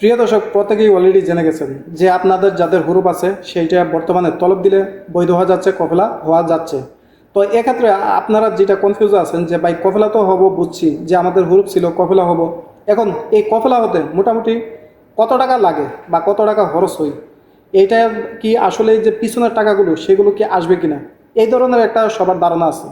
প্রিয় দর্শক, প্রত্যেকেই অলরেডি জেনে গেছেন যে আপনাদের যাদের হুরুপ আছে, সেইটা বর্তমানে তলব দিলে বৈধ হওয়া যাচ্ছে, কফেলা হওয়া যাচ্ছে। তো এক্ষেত্রে আপনারা যেটা কনফিউজ আছেন যে, ভাই, কফেলা তো হব, বুঝছি যে আমাদের হুরুপ ছিল, কফেলা হব। এখন এই কফেলা হতে মোটামুটি কত টাকা লাগে বা কত টাকা খরচ হয়? এইটা কি আসলে যে পিছনের টাকাগুলো, সেগুলো কি আসবে কিনা? এই ধরনের একটা সবার ধারণা আছে।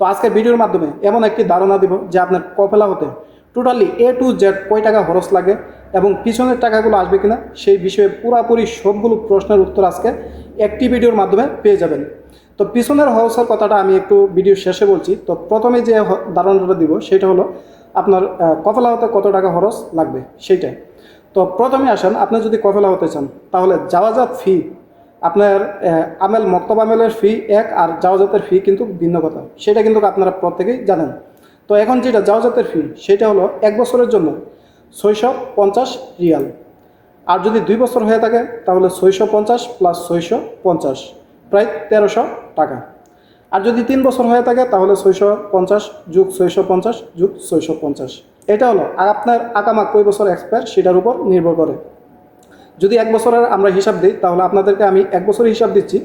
তো আজকে ভিডিওর মাধ্যমে এমন একটি ধারণা দিব যে, আপনার কফেলা হতে টোটালি এ টু জেড কয় টাকা খরচ লাগে? এবং পিছনের টাকাগুলো আসবে কিনা সেই বিষয়ে পুরাপুরি সবগুলো প্রশ্নের উত্তর আজকে একটি ভিডিওর মাধ্যমে পেয়ে যাবেন। তো পিছনের খরচের কথাটা আমি একটু ভিডিও শেষে বলছি। তো প্রথমে যে ধারণাটা দিব সেটা হলো আপনার কফেলা হতে কত টাকা খরচ লাগবে সেইটাই। তো প্রথমে আসেন, আপনি যদি কফেলা হতে চান, তাহলে যাওয়াজাত ফি, আপনার আমেল মক্তব আমেলের ফি এক আর জাওয়াজাতের ফি কিন্তু ভিন্ন কথা। সেটা কিন্তু আপনারা প্রত্যেকেই জানেন। তো এখন যেটা জাওয়াজাতের ফি, সেটা হলো এক বছরের জন্য ছয়শো পঞ্চাশ রিয়াল। আর যদি দুই বছর হয়ে থাকে, তাহলে ছয়শো পঞ্চাশ প্লাস ছয়শো পঞ্চাশ, প্রায় তেরোশো টাকা। আর যদি তিন বছর হয়ে থাকে, তাহলে ছয়শো পঞ্চাশ যুগ ছয়শো পঞ্চাশ যুগ ছয়শো পঞ্চাশ। এটা হলো, আর আপনার আকামা কই বছর এক্সপায়ার সেটার উপর নির্ভর করে। যদি এক বছরের আমরা হিসাব দিই, তাহলে আপনাদেরকে আমি এক বছরের হিসাব দিচ্ছি।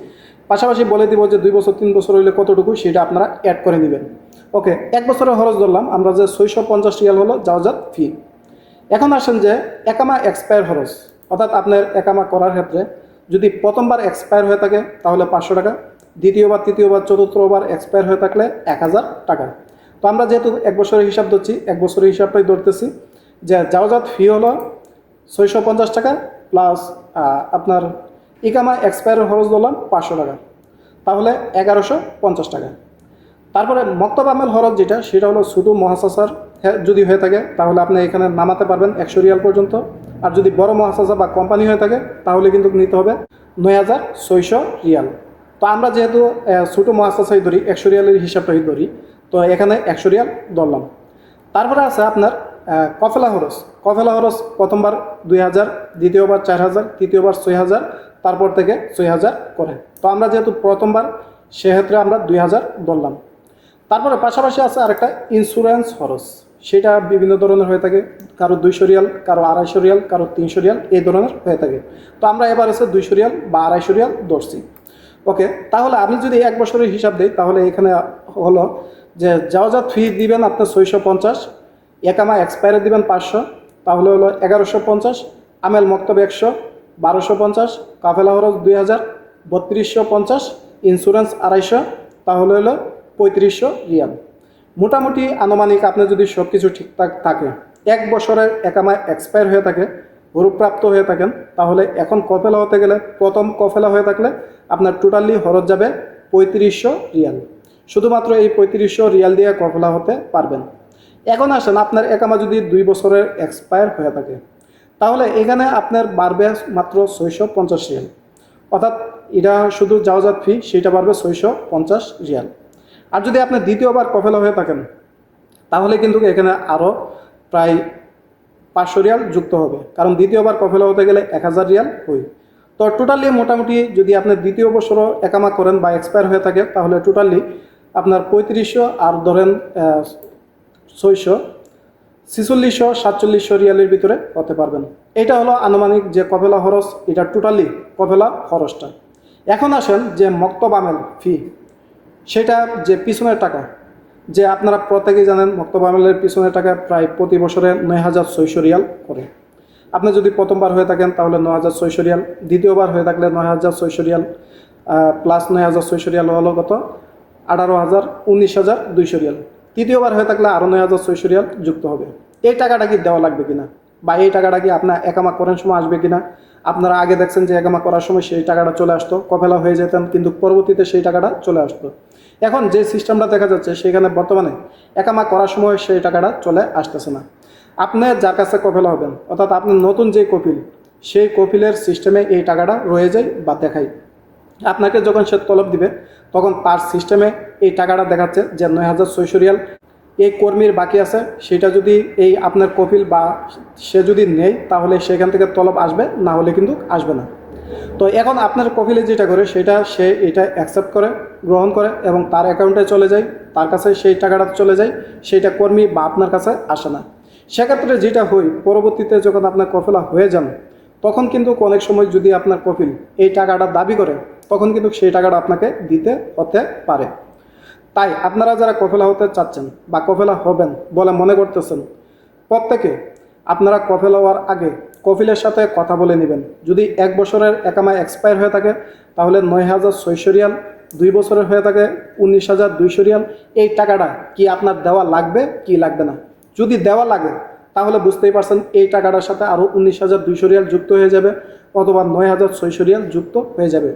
পাশাপাশি বলে দিব যে দুই বছর, তিন বছর হইলে কতটুকু, সেটা আপনারা অ্যাড করে নেবেন। ওকে এক বছরের খরচ ধরলাম, আমরা যে ছয়শো পঞ্চাশ রিয়াল হলো যাওয়াজাত ফি এখন আসেন যে একামা এক্সপায়ার খরচ, অর্থাৎ আপনার একামা করার ক্ষেত্রে যদি প্রথমবার এক্সপায়ার হয়ে থাকে তাহলে পাঁচশো টাকা, দ্বিতীয়বার, তৃতীয়বার, চতুর্থবার এক্সপায়ার হয়ে থাকলে এক হাজার টাকা। তো আমরা যেহেতু এক বছরের হিসাব ধরছি, এক বছরের হিসাবটাই ধরতেছি যে যাওয়াজাত ফি হলো ছয়শো পঞ্চাশ টাকা প্লাস আপনার ইকামা এক্সপায়ারের খরচ ধরলাম পাঁচশো টাকা, তাহলে এগারোশো পঞ্চাশ টাকা। তারপরে মক্তব আমেল হরত যেটা, সেটা হলো শুধু মহাসাসার যদি হয়ে থাকে, তাহলে আপনি এখানে নামাতে পারবেন একশো রিয়াল পর্যন্ত। আর যদি বড় মহাসাসা বা কোম্পানি হয়ে থাকে, তাহলে কিন্তু নিতে হবে নয় হাজার ছয়শো রিয়াল। তো আমরা যেহেতু ছোটো মহাসাসাই ধরি, একশো রিয়ালের হিসাবটাই ধরি, তো এখানে একশো রিয়াল ধরলাম। তারপরে আছে আপনার কফেলা হরস। কফেলা হরস প্রথমবার দুই হাজার, দ্বিতীয়বার চার হাজার, তৃতীয়বার ছয় হাজার, তারপর থেকে ছয় হাজার করে। তো আমরা যেহেতু প্রথমবার, সেক্ষেত্রে আমরা দুই হাজার ধরলাম। তারপরে পাশাপাশি আছে আরেকটা ইন্স্যুরেন্স খরচ সেটা বিভিন্ন ধরনের হয়ে থাকে। কারও দুইশো রিয়াল, কারও আড়াইশো রিয়াল, কারও তিনশো রিয়াল, এই ধরনের হয়ে থাকে। তো আমরা এবার আছে দুইশো রিয়াল বা আড়াইশো রিয়াল ধরছি। ওকে, তাহলে আমি যদি এক বছরের হিসাব দিই, তাহলে এখানে হলো যে যাওয়াজাত ফি দিবেন আপনার ছয়শো পঞ্চাশ, একামা এক্সপায়ারে দিবেন পাঁচশো, তাহলে হলো এগারোশো পঞ্চাশ, আমেল মক্তব একশো, বারোশো পঞ্চাশ, কাফেলা খরচ দুই হাজার, বত্রিশশো পঞ্চাশ, ইন্স্যুরেন্স আড়াইশো, তাহলে হলো পঁয়ত্রিশশো রিয়াল। মোটামুটি আনুমানিক আপনি যদি সব কিছু ঠিকঠাক থাকে, এক বছরের একামায় এক্সপায়ার হয়ে থাকে, গরুপ্রাপ্ত হয়ে থাকেন, তাহলে এখন কফেলা হতে গেলে প্রথম কফেলা হয়ে থাকলে আপনার টোটালি খরচ যাবে পঁয়ত্রিশশো রিয়াল। শুধুমাত্র এই পঁয়ত্রিশশো রিয়াল দিয়ে কফেলা হতে পারবেন। এখন আসেন, আপনার একামা যদি দুই বছরের এক্সপায়ার হয়ে থাকে, তাহলে এখানে আপনার বাড়বে মাত্র ছয়শো পঞ্চাশ রিয়াল। অর্থাৎ এটা শুধু যাওয়াজাত ফি সেটা বাড়বে ছয়শো পঞ্চাশ রিয়াল। আর যদি আপনি দ্বিতীয়বার কফেলা হয়ে থাকেন, তাহলে কিন্তু এখানে আরও প্রায় পাঁচশো রিয়াল যুক্ত হবে। কারণ দ্বিতীয়বার কফেলা হতে গেলে এক হাজার রিয়াল হই। তো টোটালি মোটামুটি যদি আপনি দ্বিতীয় বছরও একামা করেন বা এক্সপায়ার হয়ে থাকে, তাহলে টোটালি আপনার পঁয়ত্রিশশো আর ধরেন ছয়শো, ছিচল্লিশশো, সাতচল্লিশশো রিয়ালের ভিতরে হতে পারবেন। এটা হলো আনুমানিক যে কফেলা খরচ, এটা টোটালি কফেলা খরচটা। এখন আসেন যে মক্তব আমেল, ফি। সেটা যে পিছনের টাকা, যে আপনারা প্রত্যেকেই জানেন মক্তব পিছনের টাকা প্রায় প্রতি বছরে নয় হাজার ছয়শো রিয়াল করে। আপনি যদি প্রথমবার হয়ে থাকেন তাহলে নয় হাজার ছয়শো রিয়াল, দ্বিতীয়বার হয়ে থাকলে নয় হাজার ছয়শো রিয়াল প্লাস নয় হাজার ছয়শো রিয়াল হলো কত? আঠারো হাজার, উনিশ হাজার, দুইশো রিয়াল। তৃতীয়বার হয়ে থাকলে আরও নয় হাজার ছয়শো রিয়াল যুক্ত হবে। এই টাকাটা কি দেওয়া লাগবে কিনা? বা এই টাকাটা কি আপনার একামা করার সময় আসবে কিনা? আপনারা আগে দেখছেন যে একামা করার সময় সেই টাকাটা চলে আসতো, কফেলা হয়ে যেতেন, কিন্তু পরবর্তীতে সেই টাকাটা চলে আসতো। এখন যে সিস্টেমটা দেখা যাচ্ছে, সেখানে বর্তমানে একামা করার সময় সেই টাকাটা চলে আসতেছে না। আপনি যার কাছে কফেলা হবেন, অর্থাৎ আপনি নতুন যে কপিল সেই কপিলের সিস্টেমে এই টাকাটা রয়ে যায় বা দেখায়। আপনাকে যখন সে তলব দিবে, তখন তার সিস্টেমে এই টাকাটা দেখাচ্ছে যে নয় হাজার ছয়শো রিয়াল এই কর্মীর বাকি আছে, সেটা যদি এই আপনার কপিল বা সে যদি নেই তাহলে সেখান থেকে তলব আসবে, না হলে কিন্তু আসবে না। তো এখন আপনার কপিলে যেটা করে, সেটা সে এটা অ্যাকসেপ্ট করে, গ্রহণ করে এবং তার অ্যাকাউন্টে চলে যায়, তার কাছে সেই টাকাটা চলে যায় সেইটা কর্মী বা আপনার কাছে আসে না। সেক্ষেত্রে যেটা হয়, পরবর্তীতে যখন আপনার কফেলা হয়ে যান, তখন কিন্তু অনেক সময় যদি আপনার কফিল এই টাকাটা দাবি করে, তখন কিন্তু সেই টাকাটা আপনাকে দিতে হতে পারে। তাই আপনারা যারা কফেলা হতে চাচ্ছেন বা কফেলা হবেন বলে মনে করতেছেন, প্রত্যেকে আপনারা কফেলা হওয়ার আগে কফিলের সাথে কথা বলে নেবেন। যদি এক বছরের একামায় এক্সপায়ার হয়ে থাকে, তাহলে নয় হাজার ছয়শো রিয়াল, দুই বছরের হয়ে থাকে উনিশ হাজার দুইশো রিয়াল। এই টাকাটা কি আপনার দেওয়া লাগবে, কি লাগবে না? যদি দেওয়া লাগে, তাহলে বুঝতেই পারছেন এই টাকাটার সাথে আরও উনিশ হাজার দুইশো রিয়াল যুক্ত হয়ে যাবে, অথবা নয় হাজার ছয়শো রিয়াল যুক্ত হয়ে যাবে।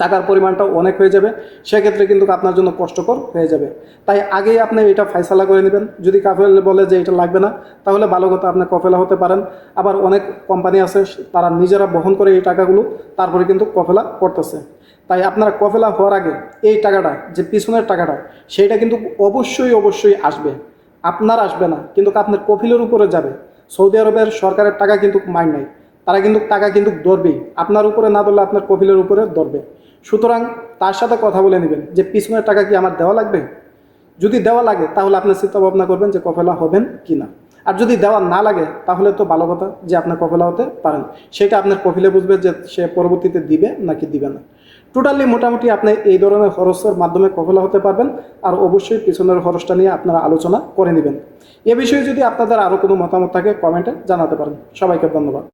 টাকার পরিমাণটাও অনেক হয়ে যাবে। সেক্ষেত্রে কিন্তু আপনার জন্য কষ্টকর হয়ে যাবে। তাই আগেই আপনি এটা ফাইসালা করে নেবেন। যদি কাফেল বলে যে এটা লাগবে না, তাহলে ভালো কথা, আপনি কফেলা হতে পারেন। আবার অনেক কোম্পানি আছে, তারা নিজেরা বহন করে এই টাকাগুলো, তারপরে কিন্তু কফেলা করতেছে। তাই আপনারা কফেলা হওয়ার আগে এই টাকাটা, যে পিছনের টাকাটা সেইটা কিন্তু অবশ্যই অবশ্যই আসবে। আপনার আসবে না, কিন্তু আপনার কফিলের উপরে যাবে। সৌদি আরবের সরকারের টাকা কিন্তু মাইন নাই। তারা কিন্তু টাকা কিন্তু ধরবেই। আপনার উপরে না ধরলে আপনার কফিলের উপরে ধরবে। সুতরাং তার সাথে কথা বলে নেবেন যে পিছনের টাকা কি আমার দেওয়া লাগবে? যদি দেওয়া লাগে, তাহলে আপনি চিন্তা ভাবনা করবেন যে কফেলা হবেন কি না আর যদি দেওয়া না লাগে, তাহলে তো ভালো কথা যে আপনার কফেলা হতে পারেন। সেটা আপনার কফিলে বুঝবে যে সে পরবর্তীতে দিবে নাকি দিবে না। টোটালি মোটামুটি আপনি এই ধরনের খরচের মাধ্যমে কফেলা হতে পারবেন আর অবশ্যই পিছনের খরচটা নিয়ে আপনারা আলোচনা করে নেবেন। এ বিষয়ে যদি আপনাদের আরও কোনো মতামত থাকে কমেন্টে জানাতে পারেন। সবাইকে ধন্যবাদ।